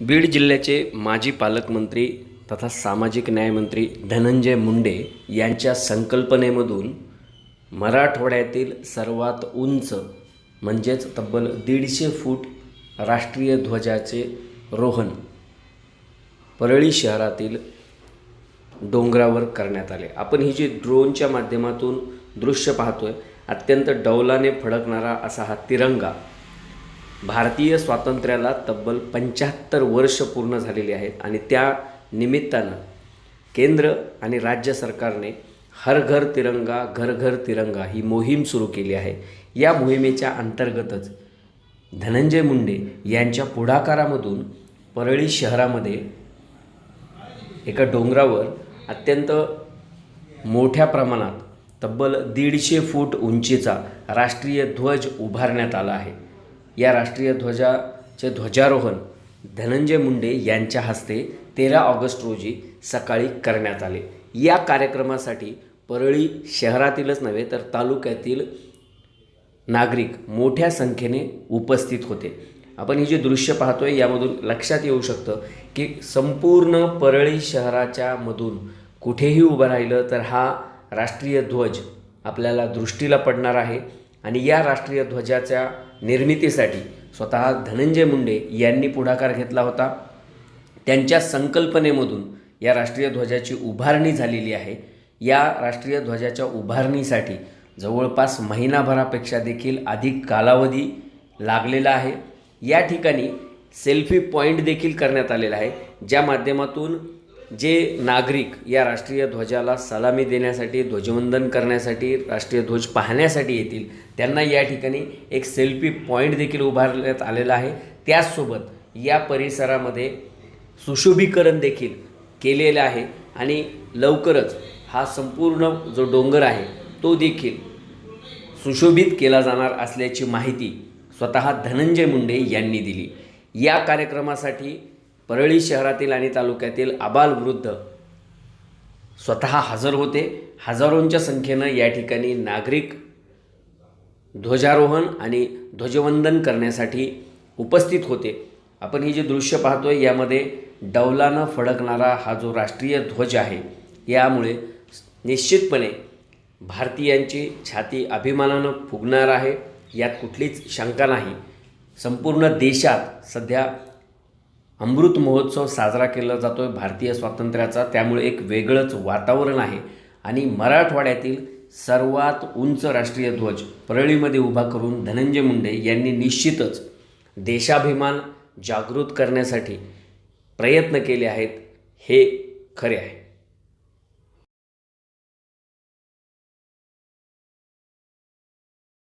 बीड जिल्ह्याचे माजी पालकमंत्री तथा सामाजिक न्यायमंत्री धनंजय मुंडे यांच्या संकल्पनेमधून मराठवाड्यातील सर्वात उंच म्हणजेच तब्बल दीडशे फूट राष्ट्रीय ध्वजाचे रोहन परळी शहरातील डोंगरावर करण्यात आले. आपण ही जी ड्रोनच्या माध्यमातून दृश्य पाहतोय अत्यंत डौलाने फडकणारा असा हा तिरंगा भारतीय स्वातंत्र्याला तब्बल पंच्याहत्तर वर्ष पूर्ण झालेली आहेत आणि त्या निमित्तानं केंद्र आणि राज्य सरकारने हर घर तिरंगा घर घर तिरंगा ही मोहीम सुरू केली आहे. या मोहिमेच्या अंतर्गतच धनंजय मुंडे यांच्या पुढाकारामधून परळी शहरामध्ये एका डोंगरावर अत्यंत मोठ्या प्रमाणात तब्बल दीडशे फूट उंचीचा राष्ट्रीय ध्वज उभारण्यात आला आहे. या राष्ट्रीय ध्वजाचे ध्वजारोहण धनंजय मुंडे यांच्या हस्ते तेरा ऑगस्ट रोजी सकाळी करण्यात आले. या कार्यक्रमासाठी परळी शहरातीलच नव्हे तर तालुक्यातील नागरिक मोठ्या संख्येने उपस्थित होते. आपण ही जे दृश्य पाहतोय यामधून लक्षात येऊ शकतं की संपूर्ण परळी शहराच्या मधून कुठेही उभं राहिलं तर हा राष्ट्रीय ध्वज आपल्याला दृष्टीला पडणार आहे. आणि या राष्ट्रीय ध्वजाच्या निर्मितीसाठी स्वतः धनंजय मुंडे यांनी पुढाकार घेतला होता. त्यांच्या संकल्पनेमधून या राष्ट्रीय ध्वजाची उभारणी झालेली आहे. या राष्ट्रीय ध्वजाच्या उभारणीसाठी जवळपास महिनाभरापेक्षा देखील अधिक कालावधी लागलेला आहे. या ठिकाणी सेल्फी पॉईंट देखील करण्यात आलेला आहे ज्या माध्यमातून जे नागरिक या राष्ट्रीय ध्वजाला सलामी देण्यासाठी ध्वजवंदन करण्यासाठी राष्ट्रीय ध्वज पाहण्यासाठी येतील त्यांना या ठिकाणी एक सेल्फी पॉईंट देखील उभारण्यात आलेला आहे. त्याचसोबत या परिसरामध्ये सुशोभीकरण देखील केलेलं आहे आणि लवकरच हा संपूर्ण जो डोंगर आहे तो देखील सुशोभित केला जाणार असल्याची माहिती स्वतः धनंजय मुंडे यांनी दिली. या कार्यक्रमासाठी परळी शहरातील आणि तालुक्यातील आबालवृद्ध स्वतः हजर होते. हजारोंच्या संख्येनं या ठिकाणी नागरिक ध्वजारोहण आणि ध्वजवंदन करण्यासाठी उपस्थित होते. आपण हे जे दृश्य पाहतोय यामध्ये डौलानं फडकणारा हा जो राष्ट्रीय ध्वज आहे यामुळे निश्चितपणे भारतीयांची छाती अभिमानानं फुगणार आहे. यात कुठलीच शंका नाही. संपूर्ण देशात सध्या अमृत महोत्सव साजरा केला जातो आहे भारतीय स्वातंत्र्याचा. त्यामुळे एक वेगळंच वातावरण आहे. आणि मराठवाड्यातील सर्वात उंच राष्ट्रीय ध्वज परळीमध्ये उभा करून धनंजय मुंडे यांनी निश्चितच देशाभिमान जागृत करण्यासाठी प्रयत्न केले आहेत. हे खरे आहे.